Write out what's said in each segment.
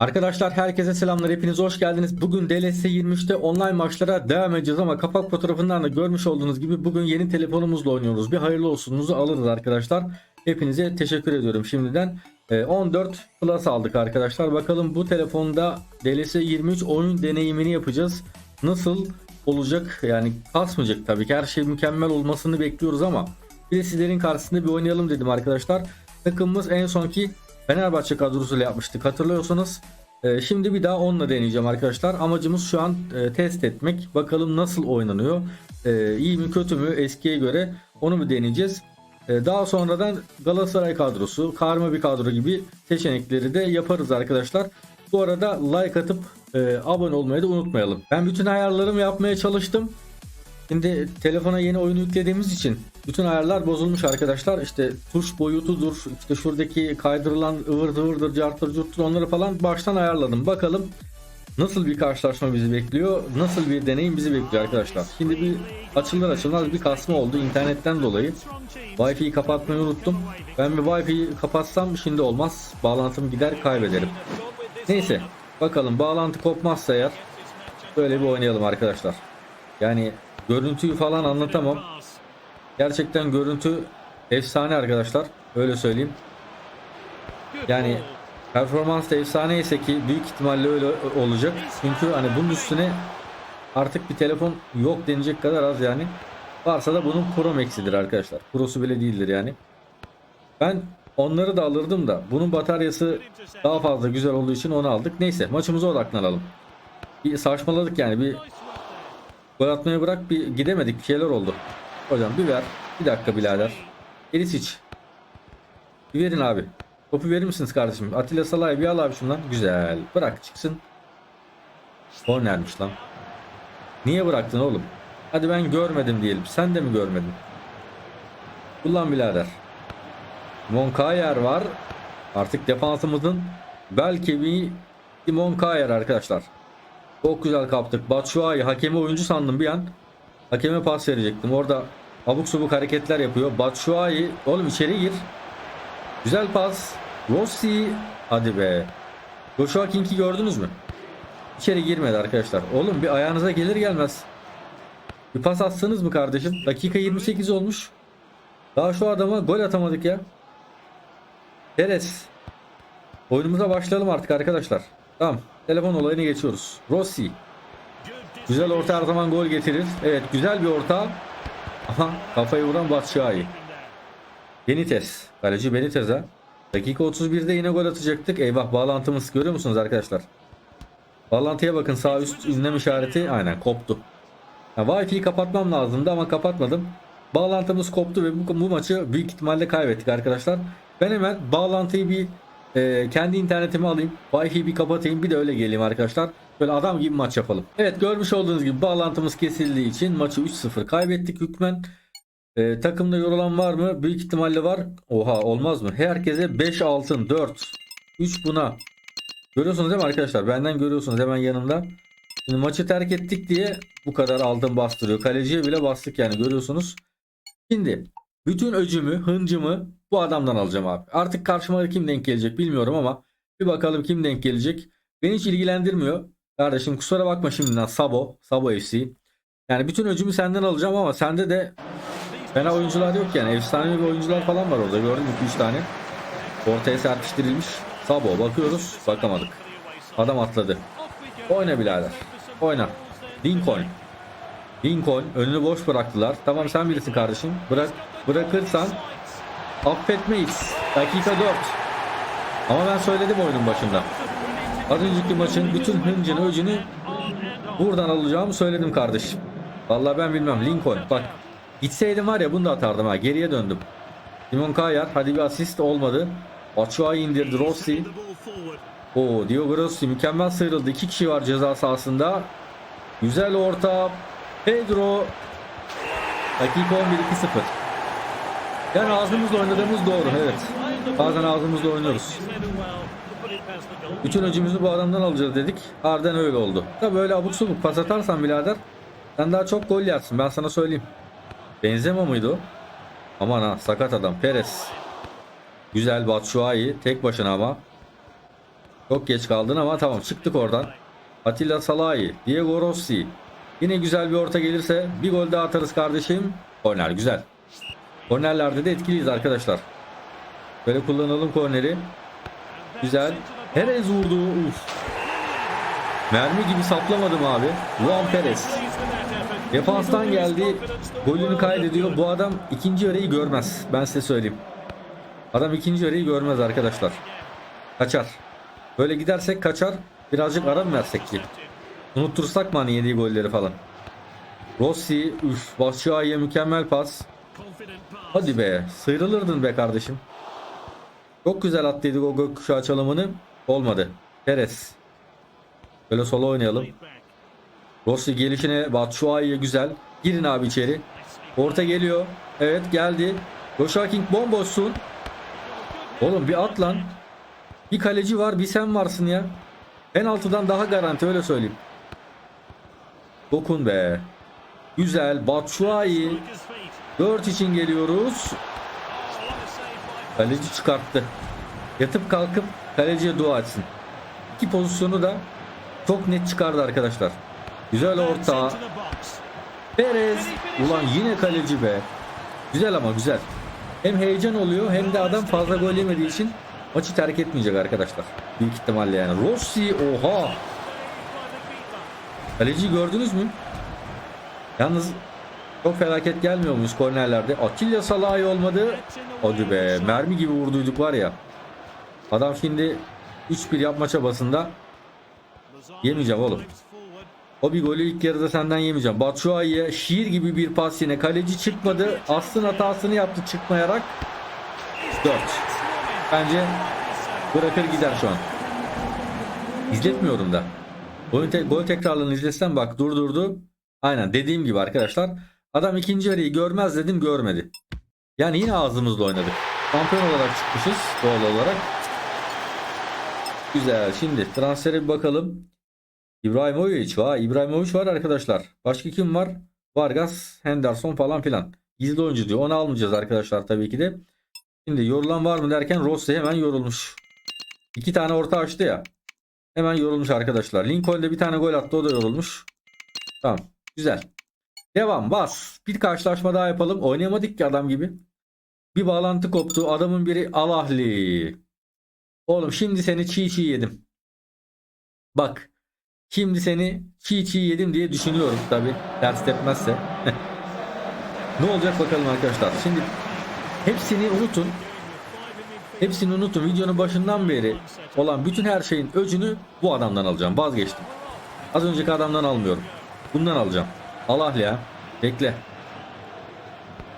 Arkadaşlar herkese selamlar hepiniz hoş geldiniz. Bugün DLS 23'te online maçlara devam edeceğiz ama kapak fotoğrafından da görmüş olduğunuz gibi bugün yeni telefonumuzla oynuyoruz. Bir hayırlı olsunuzu alırız arkadaşlar. Hepinize teşekkür ediyorum şimdiden. Ee, 14 Plus aldık arkadaşlar. Bakalım bu telefonda DLS 23 oyun deneyimini yapacağız. Nasıl olacak? Yani kasmayacak tabii ki her şey mükemmel olmasını bekliyoruz ama bir de sizlerin karşısında bir oynayalım dedim arkadaşlar. Takımımız en sonki Fenerbahçe kadrosuyla yapmıştık hatırlıyorsanız. Ee, şimdi bir daha onunla deneyeceğim arkadaşlar. Amacımız şu an e, test etmek. Bakalım nasıl oynanıyor. Ee, iyi mi kötü mü eskiye göre onu mu deneyeceğiz. Ee, daha sonradan Galatasaray kadrosu, karma bir kadro gibi seçenekleri de yaparız arkadaşlar. Bu arada like atıp e, abone olmayı da unutmayalım. Ben bütün ayarlarımı yapmaya çalıştım. Şimdi telefona yeni oyunu yüklediğimiz için bütün ayarlar bozulmuş arkadaşlar. İşte tuş boyutudur, işte şuradaki kaydırılan ıvır zıvırdır, cartır curttur onları falan baştan ayarladım. Bakalım nasıl bir karşılaşma bizi bekliyor, nasıl bir deneyim bizi bekliyor arkadaşlar. Şimdi bir açılır açılmaz bir kasma oldu internetten dolayı. Wi-Fi'yi kapatmayı unuttum. Ben bir Wi-Fi'yi kapatsam şimdi olmaz. Bağlantım gider kaybederim. Neyse bakalım bağlantı kopmazsa eğer böyle bir oynayalım arkadaşlar. Yani görüntüyü falan anlatamam. Gerçekten görüntü efsane arkadaşlar. Öyle söyleyeyim. Yani performans da efsane ise ki büyük ihtimalle öyle olacak. Çünkü hani bunun üstüne artık bir telefon yok denecek kadar az yani. Varsa da bunun Pro Max'idir arkadaşlar. Pro'su bile değildir yani. Ben onları da alırdım da bunun bataryası daha fazla güzel olduğu için onu aldık. Neyse maçımıza odaklanalım. Bir saçmaladık yani bir Gol atmayı bırak bir gidemedik bir şeyler oldu. Hocam bir ver. Bir dakika birader. Elisic. Bir verin abi. Topu verir misiniz kardeşim? Atilla Salay bir al abi şundan. Güzel. Bırak çıksın. Kornermiş lan. Niye bıraktın oğlum? Hadi ben görmedim diyelim. Sen de mi görmedin? Kullan birader. Monkayer var. Artık defansımızın belki bir Monkayer arkadaşlar. Çok güzel kaptık. Batshuayi hakemi oyuncu sandım bir an. Hakeme pas verecektim. Orada abuk subuk hareketler yapıyor. Batshuayi oğlum içeri gir. Güzel pas. Rossi hadi be. Joshua King'i gördünüz mü? İçeri girmedi arkadaşlar. Oğlum bir ayağınıza gelir gelmez. Bir pas atsanız mı kardeşim? Dakika 28 olmuş. Daha şu adama gol atamadık ya. Teres. Oyunumuza başlayalım artık arkadaşlar. Tamam. Telefon olayına geçiyoruz. Rossi. Güzel orta her zaman gol getirir. Evet güzel bir orta. Aha kafayı vuran Batshuayi. Benitez. Kaleci Benitez ha. Dakika 31'de yine gol atacaktık. Eyvah bağlantımız görüyor musunuz arkadaşlar? Bağlantıya bakın sağ üst ünlem işareti aynen koptu. Ha, Wi-Fi'yi kapatmam lazımdı ama kapatmadım. Bağlantımız koptu ve bu, bu maçı büyük ihtimalle kaybettik arkadaşlar. Ben hemen bağlantıyı bir e, kendi internetimi alayım. Wi-Fi'yi bir kapatayım bir de öyle geleyim arkadaşlar. Böyle adam gibi maç yapalım. Evet görmüş olduğunuz gibi bağlantımız kesildiği için maçı 3-0 kaybettik hükmen. E, takımda yorulan var mı? Büyük ihtimalle var. Oha olmaz mı? Herkese 5 altın 4. 3 buna. Görüyorsunuz değil mi arkadaşlar? Benden görüyorsunuz hemen yanımda. Şimdi maçı terk ettik diye bu kadar altın bastırıyor. Kaleciye bile bastık yani görüyorsunuz. Şimdi bütün öcümü, hıncımı bu adamdan alacağım abi. Artık karşıma kim denk gelecek bilmiyorum ama bir bakalım kim denk gelecek. Beni hiç ilgilendirmiyor. Kardeşim kusura bakma şimdiden Sabo, Sabo FC. Yani bütün öcümü senden alacağım ama sende de fena oyuncular yok yani. Efsane bir oyuncular falan var orada. Gördüm 2-3 tane. Ortaya serpiştirilmiş. Sabo bakıyoruz. Bakamadık. Adam atladı. Oyna birader. Oyna. Lincoln. Lincoln önünü boş bıraktılar. Tamam sen bilirsin kardeşim. Bırak bırakırsan affetmeyiz. Dakika 4. Ama ben söyledim oyunun başında. Az önceki maçın bütün hıncını öcünü buradan alacağımı söyledim kardeşim. Vallahi ben bilmem Lincoln bak gitseydim var ya bunu da atardım ha geriye döndüm. Simon Kayar hadi bir asist olmadı. Batshuayi indirdi Rossi. O Diogo Rossi mükemmel sıyrıldı. İki kişi var ceza sahasında. Güzel orta. Pedro. Dakika 11 2-0. Yani ağzımızla oynadığımız doğru evet. Bazen ağzımızla oynuyoruz. Bütün öcümüzü bu adamdan alacağız dedik. Harbiden öyle oldu. Da böyle abuk subuk pas atarsan birader sen daha çok gol yersin ben sana söyleyeyim. Benzema mıydı? Aman ha sakat adam Perez. Güzel Batshuayi tek başına ama. Çok geç kaldın ama tamam çıktık oradan. Atilla Salahi, Diego Rossi. Yine güzel bir orta gelirse bir gol daha atarız kardeşim. Korner güzel. Kornerlerde de etkiliyiz arkadaşlar. Böyle kullanalım korneri. Güzel. Perez vurdu. Uf. Mermi gibi saplamadım abi. Juan Perez. Defanstan geldi. Golünü kaydediyor. Bu adam ikinci yarıyı görmez. Ben size söyleyeyim. Adam ikinci yarıyı görmez arkadaşlar. Kaçar. Böyle gidersek kaçar. Birazcık ara mı versek ki? Unuttursak mı hani yediği golleri falan? Rossi, üf, Batshuayi'ye mükemmel pas. Hadi be, sıyrılırdın be kardeşim. Çok güzel attıydık o gökkuşağı çalımını. Olmadı. Perez. Böyle sola oynayalım. Rossi gelişine Batshuayi'ye güzel. Girin abi içeri. Orta geliyor. Evet geldi. Joshua King bomboşsun. Oğlum bir at lan. Bir kaleci var bir sen varsın ya. Penaltıdan daha garanti öyle söyleyeyim. Dokun be. Güzel. Batshuayi. 4 için geliyoruz. Kaleci çıkarttı. Yatıp kalkıp kaleciye dua etsin. İki pozisyonu da çok net çıkardı arkadaşlar. Güzel orta. Perez. Ulan yine kaleci be. Güzel ama güzel. Hem heyecan oluyor hem de adam fazla gol yemediği için maçı terk etmeyecek arkadaşlar. Büyük ihtimalle yani. Rossi oha. Kaleciyi gördünüz mü? Yalnız çok felaket gelmiyor muyuz kornerlerde? Atilla Salahi olmadı. Hadi be mermi gibi vurduyduk var ya. Adam şimdi 3-1 yapma çabasında Yemeyeceğim oğlum. o bir golü ilk yarıda senden yemeyeceğim. Batshuayi'ye şiir gibi bir pas yine. Kaleci çıkmadı. Aslın hatasını yaptı çıkmayarak. 4. Bence bırakır gider şu an. İzletmiyorum da. Gol, te- gol tekrarlarını izlesem bak durdurdu. Aynen dediğim gibi arkadaşlar. Adam ikinci yarıyı görmez dedim görmedi. Yani yine ağzımızla oynadık. Şampiyon olarak çıkmışız doğal olarak. Güzel. Şimdi transfere bir bakalım. İbrahimovic var. İbrahimovic var arkadaşlar. Başka kim var? Vargas, Henderson falan filan. Gizli oyuncu diyor. Onu almayacağız arkadaşlar tabii ki de. Şimdi yorulan var mı derken Rossi hemen yorulmuş. İki tane orta açtı ya. Hemen yorulmuş arkadaşlar. Lincoln de bir tane gol attı. O da yorulmuş. Tamam. Güzel. Devam. Bas. Bir karşılaşma daha yapalım. Oynayamadık ki adam gibi. Bir bağlantı koptu. Adamın biri Alahli. Oğlum şimdi seni çiğ çiğ yedim. Bak. Şimdi seni çiğ çiğ yedim diye düşünüyorum tabi. Ters tepmezse. ne olacak bakalım arkadaşlar. Şimdi hepsini unutun. Hepsini unutun. Videonun başından beri olan bütün her şeyin öcünü bu adamdan alacağım. Vazgeçtim. Az önceki adamdan almıyorum. Bundan alacağım. Allah ya. Bekle.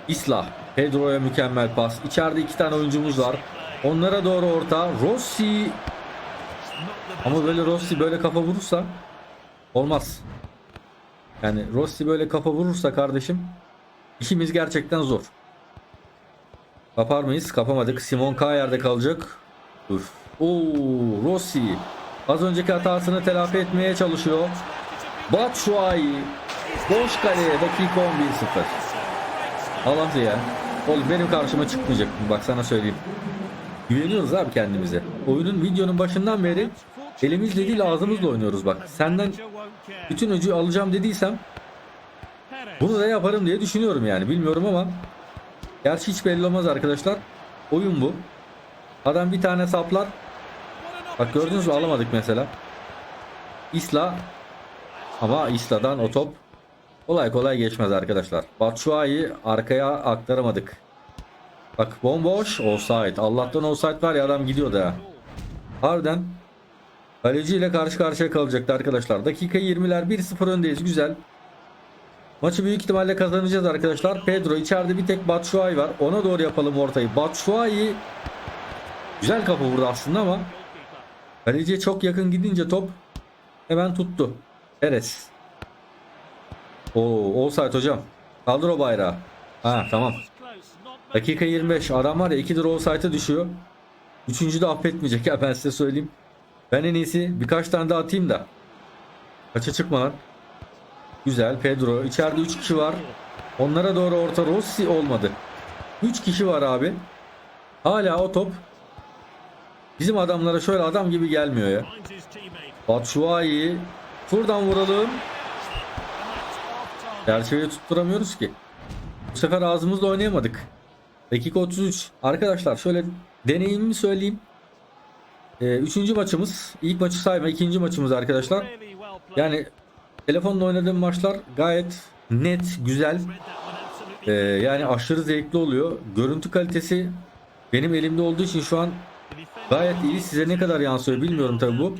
İslah. Pedro'ya mükemmel pas. İçeride iki tane oyuncumuz var. Onlara doğru orta. Rossi. Ama böyle Rossi böyle kafa vurursa olmaz. Yani Rossi böyle kafa vurursa kardeşim işimiz gerçekten zor. Kapar mıyız? Kapamadık. Simon K yerde kalacak. Uf. Oo, Rossi. Az önceki hatasını telafi etmeye çalışıyor. Batshuayi. Boş kaleye dakika 11-0. Allah ya. Oğlum benim karşıma çıkmayacak. Bak sana söyleyeyim. Güveniyoruz abi kendimize. Oyunun videonun başından beri elimizle değil ağzımızla oynuyoruz bak. Senden bütün öcü alacağım dediysem bunu da yaparım diye düşünüyorum yani. Bilmiyorum ama gerçi hiç belli olmaz arkadaşlar. Oyun bu. Adam bir tane saplar. Bak gördünüz mü alamadık mesela. İsla ama İsla'dan o top kolay kolay geçmez arkadaşlar. Batshuayi arkaya aktaramadık. Bak bomboş offside. Allah'tan offside var ya adam gidiyor da. Harbiden kaleci ile karşı karşıya kalacaktı arkadaşlar. Dakika 20'ler 1-0 öndeyiz. Güzel. Maçı büyük ihtimalle kazanacağız arkadaşlar. Pedro içeride bir tek Batshuayi var. Ona doğru yapalım ortayı. Batshuayi güzel kapı vurdu aslında ama kaleciye çok yakın gidince top hemen tuttu. Perez. Oo, offside hocam. Kaldır o bayrağı. Ha tamam. Dakika 25. Adam var ya 2 lira offside'a düşüyor. Üçüncü de affetmeyecek ya ben size söyleyeyim. Ben en iyisi birkaç tane daha atayım da. Kaça çıkma lan. Güzel Pedro. İçeride 3 kişi var. Onlara doğru orta Rossi olmadı. 3 kişi var abi. Hala o top Bizim adamlara şöyle adam gibi gelmiyor ya. Batshuayi. Şuradan vuralım. Çerçeveyi tutturamıyoruz ki. Bu sefer ağzımızla oynayamadık. Dakika 33. Arkadaşlar şöyle deneyimimi söyleyeyim. Ee, üçüncü maçımız. İlk maçı sayma. ikinci maçımız arkadaşlar. Yani telefonla oynadığım maçlar gayet net, güzel. Ee, yani aşırı zevkli oluyor. Görüntü kalitesi benim elimde olduğu için şu an gayet iyi. Size ne kadar yansıyor bilmiyorum tabi bu.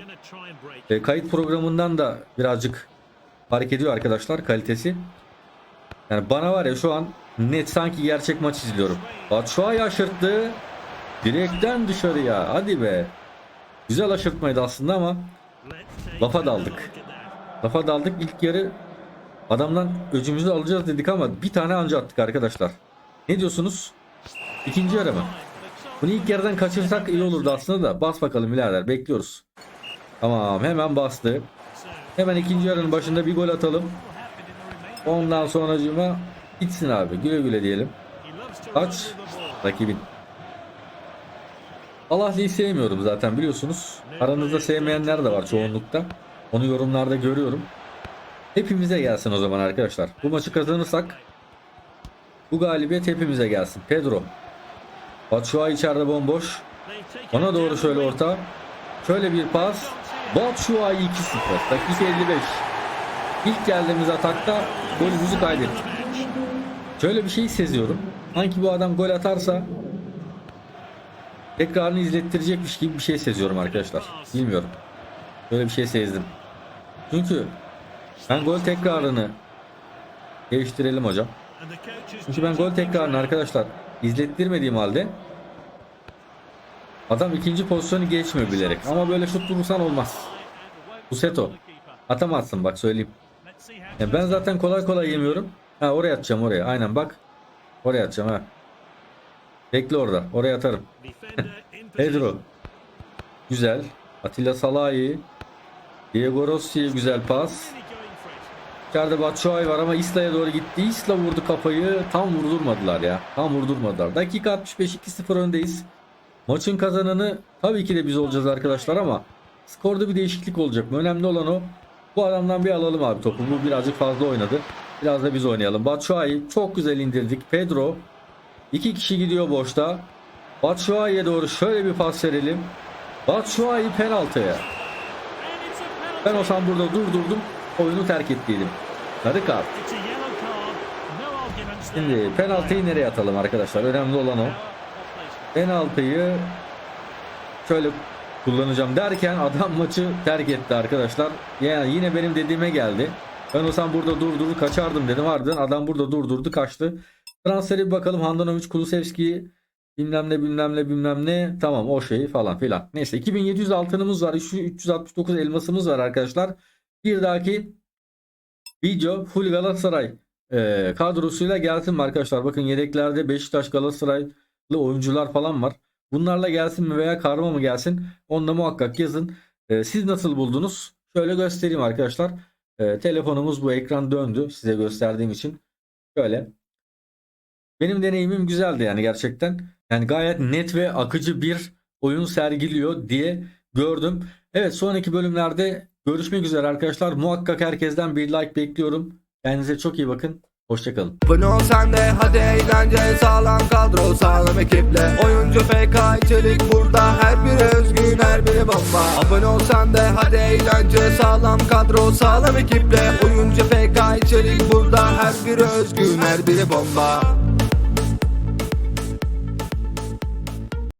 Ee, kayıt programından da birazcık fark ediyor arkadaşlar kalitesi. Yani bana var ya şu an net sanki gerçek maç izliyorum. Batshuayi aşırttı. Direkten dışarıya. Hadi be. Güzel aşırtmaydı aslında ama Lafa daldık. lafa daldık. İlk yarı adamdan öcümüzü alacağız dedik ama bir tane anca attık arkadaşlar. Ne diyorsunuz? İkinci yarı mı? Bunu ilk yarıdan kaçırsak iyi olurdu aslında da. Bas bakalım birader bekliyoruz. Tamam hemen bastı. Hemen ikinci yarının başında bir gol atalım. Ondan sonracığıma gitsin abi. Güle güle diyelim. Kaç? Rakibin. Alahli'yi sevmiyorum zaten biliyorsunuz. Aranızda sevmeyenler de var çoğunlukta. Onu yorumlarda görüyorum. Hepimize gelsin o zaman arkadaşlar. Bu maçı kazanırsak bu galibiyet hepimize gelsin. Pedro. Batshuayi içeride bomboş. Bana doğru şöyle orta. Şöyle bir pas. Batshuayi 2-0. Dakika 55. İlk geldiğimiz atakta golümüzü kaybettik. Şöyle bir şey seziyorum. Sanki bu adam gol atarsa tekrarını izlettirecekmiş gibi bir şey seziyorum arkadaşlar. Bilmiyorum. Böyle bir şey sezdim. Çünkü ben gol tekrarını değiştirelim hocam. Çünkü ben gol tekrarını arkadaşlar izlettirmediğim halde adam ikinci pozisyonu geçmiyor bilerek. Ama böyle şut vurursan olmaz. Bu seto. Atamazsın bak söyleyeyim. Ya ben zaten kolay kolay yemiyorum. Ha oraya atacağım oraya. Aynen bak. Oraya atacağım ha. Bekle orada. Oraya atarım. Pedro. Güzel. Atilla Salahi. Diego Rossi'ye güzel pas. İçeride Batshuayi var ama İsla'ya doğru gitti. İsla vurdu kafayı. Tam vurdurmadılar ya. Tam vurdurmadılar. Dakika 65 2-0 öndeyiz. Maçın kazananı tabii ki de biz olacağız arkadaşlar ama skorda bir değişiklik olacak mı? Önemli olan o. Bu adamdan bir alalım abi topu. Bu birazcık fazla oynadı. Biraz da biz oynayalım. Batshuayi çok güzel indirdik. Pedro iki kişi gidiyor boşta. Batshuayi'ye doğru şöyle bir pas verelim. Batshuayi penaltıya. Ben olsam burada durdurdum. Oyunu terk ettiydim. Sarı kart. Şimdi penaltıyı nereye atalım arkadaşlar? Önemli olan o. Penaltıyı şöyle kullanacağım derken adam maçı terk etti arkadaşlar. Yani yine benim dediğime geldi. Ben olsam burada durdurur kaçardım dedim. Ardından adam burada durdurdu kaçtı. Transferi bir bakalım. Handanovic, Kulusevski bilmem ne bilmem ne bilmem ne. Tamam o şey falan filan. Neyse 2700 altınımız var. Şu 369 elmasımız var arkadaşlar. Bir dahaki video full Galatasaray e, kadrosuyla gelsin arkadaşlar? Bakın yedeklerde Beşiktaş Galatasaraylı oyuncular falan var. Bunlarla gelsin mi veya karma mı gelsin? Onu da muhakkak yazın. E, siz nasıl buldunuz? Şöyle göstereyim arkadaşlar. E, telefonumuz bu ekran döndü size gösterdiğim için. Şöyle. Benim deneyimim güzeldi yani gerçekten. Yani gayet net ve akıcı bir oyun sergiliyor diye gördüm. Evet sonraki bölümlerde görüşmek üzere arkadaşlar. Muhakkak herkesten bir like bekliyorum. Kendinize çok iyi bakın. Hoşçakalın. Abone ol sen de hadi eğlence sağlam kadro sağlam ekiple. Oyuncu FK içerik burada her biri özgün her biri bomba. Abone ol sen de hadi eğlence sağlam kadro sağlam ekiple. Oyuncu FK içerik burada her biri özgün her biri bomba